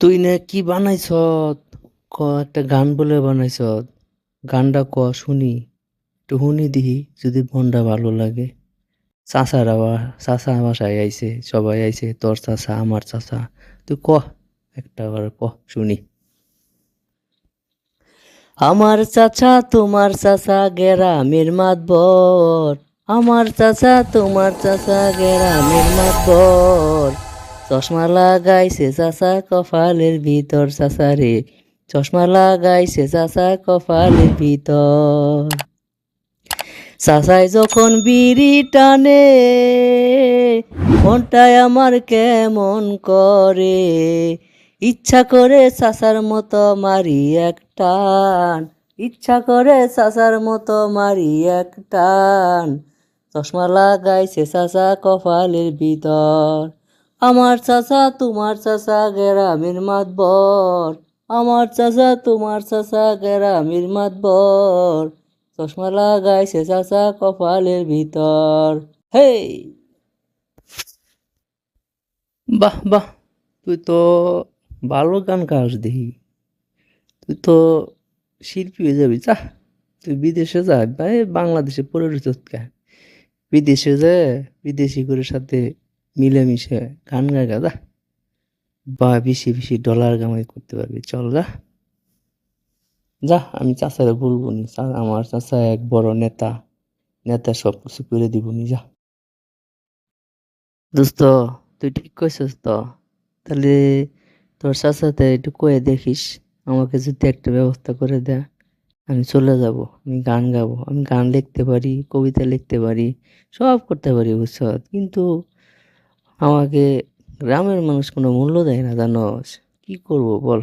তুই না কি বানাইছ ক, একটা গান বলে বানাইছ গানটা ক, শুনি। একটু শুনি দিহি, যদি মনটা ভালো লাগে। চাচার আবার, চাচা বাসায় আইছে, সবাই আইছে, তোর চাচা, আমার চাচা। তুই ক, একটা বার ক, শুনি। আমার চাচা, তোমার চাচা গেরামের মাতবর। আমার চাচা, তোমার চাচা গেরামের মাতবর। চশমা লাগাইছে চাচা কপালের ভিতর, চাচা রে। চশমা লাগাইছে চাচা কপালের ভিতর। চাচাই যখন বিড়ি টানে, মনটাই আমার কেমন করে। ইচ্ছা করে চাচার মতো মারি এক টান, ইচ্ছা করে চাচার মতো মারি এক টান। চশমা লাগাইছে চাচা কপালের ভিতর। আমার চাচা তোমার চাচা গেরামের মাতবর। আমার চাচা তোমার চাচা গেরামের মাতবর। চশমা লাগাইছে চাচা কপালের ভিতর। হে বাহ বাহ, তুই তো ভালো গান গাস দেখি। তুই তো শিল্পী হয়ে যাবি যা তুই বিদেশে যা, ভাই, বাংলাদেশে পড়ে রয়েছ বিদেশে যে বিদেশি করে সাথে মিলেমিশে গান গায় গা যা বা বেশি বেশি ডলার কামাই করতে পারবি। চল যা। যা, আমি চাচারে বলব নি। আমার চাচা এক বড় নেতা। নেতা সব কিছু করে দিব নি, যা। দোস্ত, তুই ঠিক কইছিস তো? তাহলে তোর চাচাতে একটু কয়ে দেখিস। আমাকে যদি একটা ব্যবস্থা করে দেয় আমি চলে যাব, আমি গান গাবো। আমি গান লিখতে পারি, কবিতা লিখতে পারি, সব করতে পারি, বুঝছ? কিন্তু আমাকে গ্রামের মানুষ কোনো মূল্য দেয় না জানো কী করব বল?